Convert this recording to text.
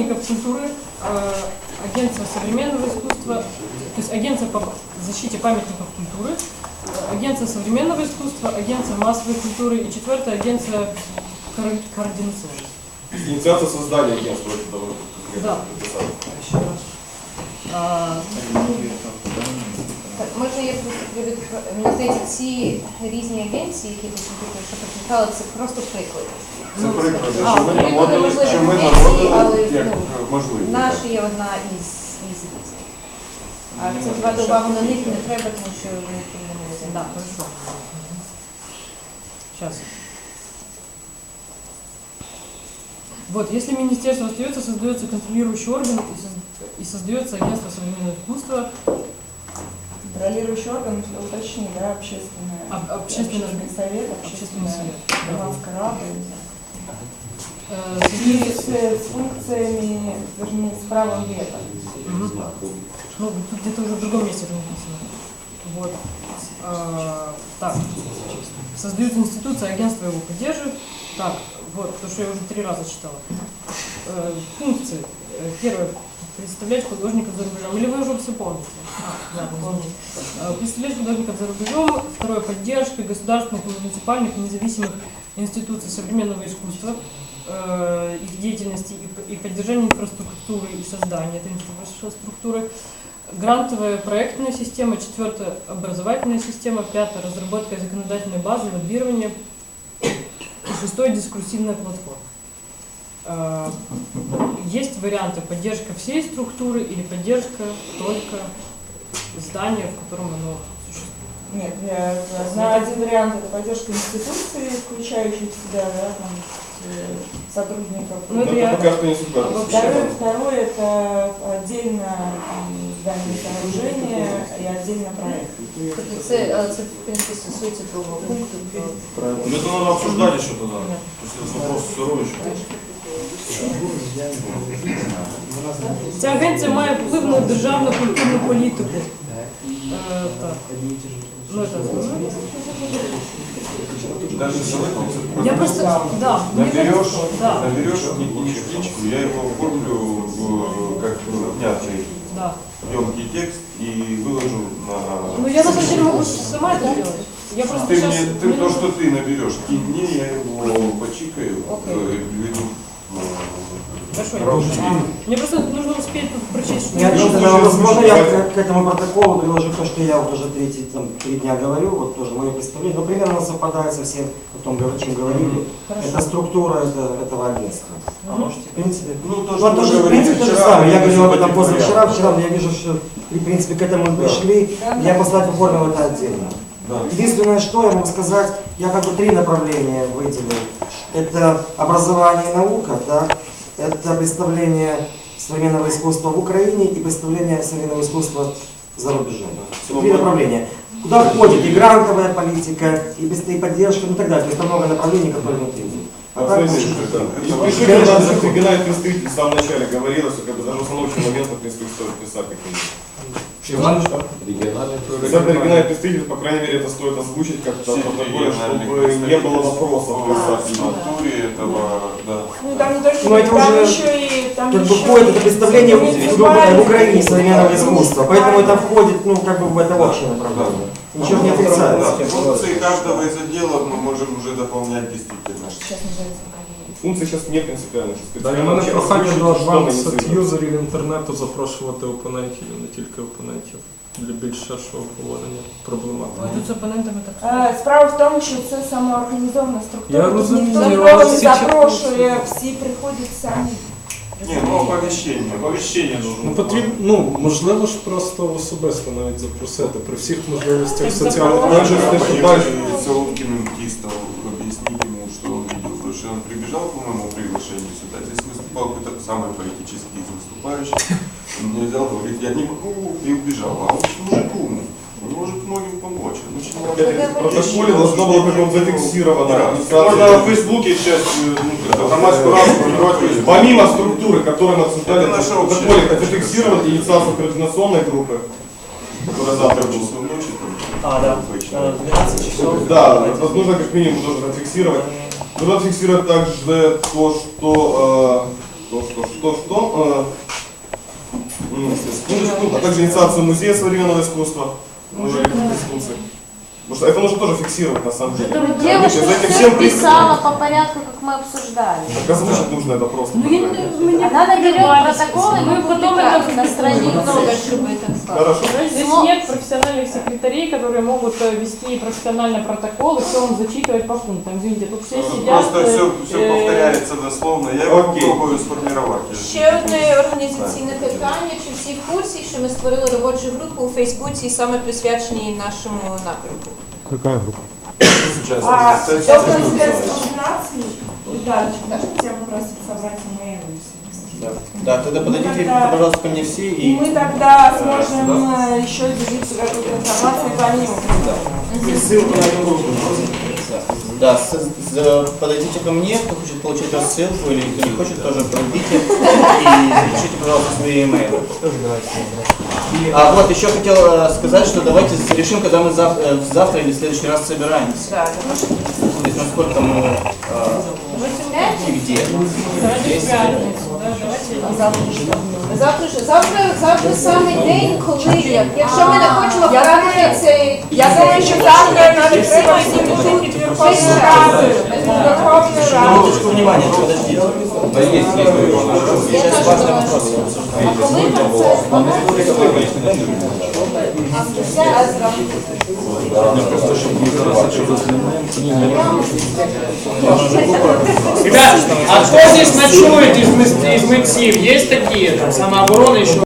памятников культуры, э, агентство современного искусства, то есть агентство по защите памятников культуры, э, агентство современного искусства, агентство массовой культуры и четвертое агентство кор- координационное. Инициация создания агентства это довольно конкретно Да. написали. Еще раз. А, Так, можна я просто приведу, мені здається, ці різні агенції, які тут наприклад, що прикликали, це просто приклади. Це приклади, А, що ми приклади, наводили, можливо, що ми агенції, наводили але, як ну, е, можливі. Наша є одна із, із різних. А акцентувати увагу на них не треба, тому що вони тим не можуть. да, хорошо. Сейчас. Вот, если министерство остается, создается контролирующий орган и соз- и создается агентство современного искусства, Контролирующий орган, уточни, да, общественное. Об- общественный- общественный совет, общественный общественная совет. да. громадская рада. Э, И создается- с, с функциями, вернее, с правом вето. Мгм. Ну, тут где-то уже в другом месте это написано. Вот. А, так. Создаются институции, агентство его поддерживает. Так, вот, то, что я уже три раза читала. Э, функции. Э, Первое. Представлять художников за рубежом. Или вы уже все помните? А, ладно, извините. Э, Представлять художников за рубежом. Второе. Поддержка государственных, муниципальных и независимых институций современного искусства э, их деятельности и п- и поддержание инфраструктуры и создания этой инфраструктуры. Грантовая проектная система, четвертое образовательная система, пятое разработка законодательной базы, лоббирование, и шестое дискурсивная платформа. Э, Есть варианты поддержка всей структуры или поддержка только здания, в котором оно существует. Нет, я знаю один вариант, это поддержка институции, включающих в себя, да, там, э, сотрудников. Ну, это это я- пока что не судьба. Второе, второе это отдельно здание сооружения и отдельно проект. Це, в принципі, стосується другого пункту. про- Ну это надо обсуждать еще тогда. То есть это вопрос сырой еще. Ця агенція має вплив на державну культурну політику. Е, так. Ну, это основное. Даже человек, Я просто, да, мне Наберешь, кажется, да, наберешь от единичку, я его оформлю в, как внятный, да. емкий текст и выложу на... Ну я на самом деле могу сама это сделать. Я просто Ты сейчас... мне, ты, мне то, нужно- что ты наберешь, кинь мне, я его почикаю, Окей. э, приведу. ну, Хорошо, Хорошо. Мне просто нужно успеть тут прочесть, что Я случае тогда, возможно, я к, к этому протоколу приложу то, что я вот уже третий, там, три дня говорю, вот тоже мое представление, но примерно совпадает со всем, о том, о чем говорили. Это структура это, этого агентства. А можете? В принципе, Ну, то, ну, что тоже, в принципе, то же самое. Я говорил об этом позавчера, вчера, но я вижу, что, в принципе, к этому пришли. Я послать оформил это отдельно. Да. Единственное, что я могу сказать, я как бы три направления выделил. Это образование и наука, да, это представление современного искусства в Украине и представление современного искусства за рубежом. Три направления. Куда входит и грантовая политика, и поддержка, ну и так далее. То есть там много направлений, которые внутри. А так, Абсолютно. ну, да. И это- пиши, Конечно, когда это- региональный представитель в самом начале говорилось, что как бы даже в установочных моментах не стоит писать как-нибудь. Обязательно региональный представитель, по крайней мере, это стоит озвучить как-то в протоколе, чтобы не было вопросов О структуре этого, да. Ну там не только, Ну, это там уже еще и там Как бы входит это представление в, Украине современного искусства. Поэтому это входит, ну, как бы в это общее направление. Ничего не отрицается. функции каждого из отделов мы можем уже дополнять действительно. Сейчас называется. Функції зараз не принципіальні. що Да, і мене прохання до ініціюємо. юзерів інтернету запрошувати опонентів, і не тільки опонентів, для більш ширшого обговорення проблематики. Тут з опонентами так Е, Справа в тому, що це самоорганізована структура. Я Тут розумію, ніхто нікого не запрошує, всі приходять самі. Не, ну оповещение. Оповещение нужно. Ну потрібно, ну можливо ж просто особисто навіть запросити при всіх можливостях соціальних мережах. Конечно, Поехали Соломкиным Кистов объяснить прибежал по моему приглашению сюда. Здесь выступал какой-то самый политический из выступающих. Он мне взял, говорит, я не могу, и убежал. А он мужик умный. Он может многим помочь. Он очень В протоколе должно было вот зафиксировано. Да. Можно в Фейсбуке сейчас громадскую раду формировать. Помимо структуры, которую мы обсуждали, в протоколе это зафиксировать инициацию координационной группы. Который завтра там. А, да. обычно. Э, 12 часов. Да, нужно как минимум должен зафиксировать. Нужно зафиксировать также то, что что, что, что, что, э, секундочку, а также инициацию музея современного искусства, Уже э, Конституции. Потому что это нужно тоже фиксировать на самом деле. Девушка За этим все всем писала по порядку, как мы обсуждали. Так озвучить нужно это просто. Ну, я не- мы не Она наберет протоколы, Мы потом это на странице. Хорошо. Здесь нет профессиональных секретарей, которые могут э, вести профессиональный протокол и все вам зачитывать по пунктам. Извините, тут все сидят. Просто все, э, все э, повторяется дословно. Я его Окей. попробую сформировать. Ще одне організаційне питання. Чи всі в курсі, що ми створили робочу групу у Фейсбуці саме присвяченій нашому напрямку? Сейчас. А Кстати, доктор спецконсультаций, Виталий, тебя попросить собрать имейлы. Да. Да, тогда подойдите, тогда- пожалуйста, ко мне все И и мы тогда сможем э, еще делиться какой-то информацией помимо. И ссылку на эту группу. да, с- с- подойдите ко мне, кто хочет получить рассылку или кто не хочет, тоже пройдите и запишите, пожалуйста, свои имейлы. А вот еще хотел э, сказать, что давайте решим, когда мы зав- э, завтра или в следующий раз собираемся. Так. То есть насколько мы э, и где. Давайте Завтра ж завтра, завтра саме день, коли якщо ми не хочемо втратити цей Я знаю, що завтра надо пригласить Верховную Раду. Верховную Раду. Минуточку внимания, подождите. Сейчас важный вопрос. а коли це Ребят, а кто здесь ночует из, из мытців? Есть такие? Там самообороны еще